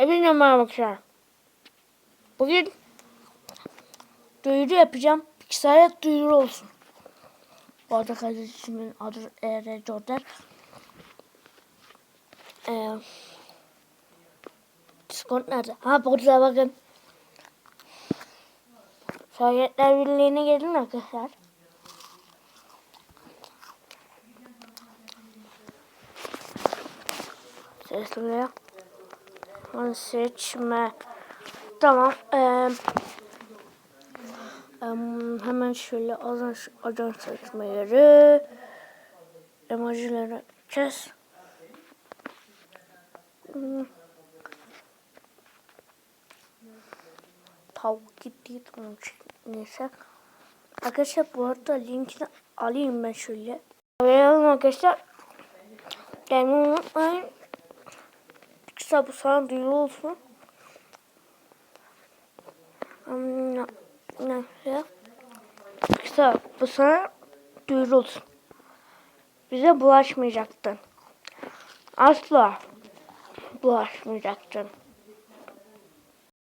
Hepinize merhaba arkadaşlar. Bugün duyuru yapacağım. Piksel duyuru olsun. Bu arada kardeşimin adı Ere Jordan. Ee, Discord nerede? Ha burada bakın. Sovyetler Birliği'ne gelin arkadaşlar. Sesli. Onu seçme. Tamam. Ee, em, hemen şöyle ajan, ajan seçme yeri. Emojileri kes. Tavuk gitti. Neyse. Arkadaşlar bu arada linkini alayım ben şöyle. Arayalım arkadaşlar. Gelmeyi unutmayın. Kısa bu sana duyuru olsun. Kısa bu sana duyuru olsun. Bize bulaşmayacaktın. Asla bulaşmayacaktın.